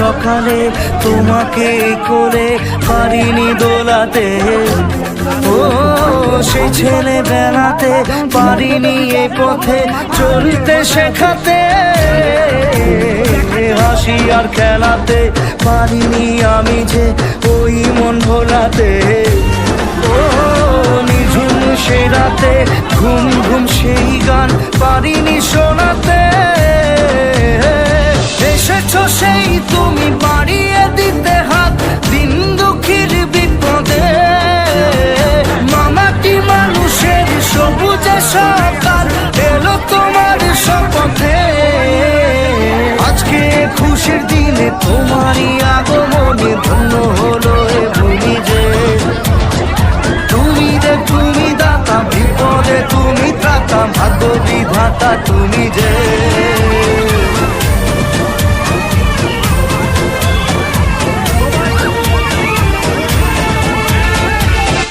সকালে তোমাকে করে পারিনি দোলাতে। ও, সেই ছেলে বেলাতে পারিনি এ পথে চলতে শেখাতে। হাসি আর খেলাতে পারিনি আমি যে ওই মন ভোলাতে। ও, নিঝুম সে রাতে ঘুম ঘুম সেই গান পারিনি শোনাতে। সবুজে সকাল এলো তোমার শপথে আজকে খুশির দিনে তোমারই আগমনে ধন্য হলো এ ভূমি যে। তুমি রে তুমি দাতা, বিপদে তুমি ত্রাতা ভাগ্য বিধাতা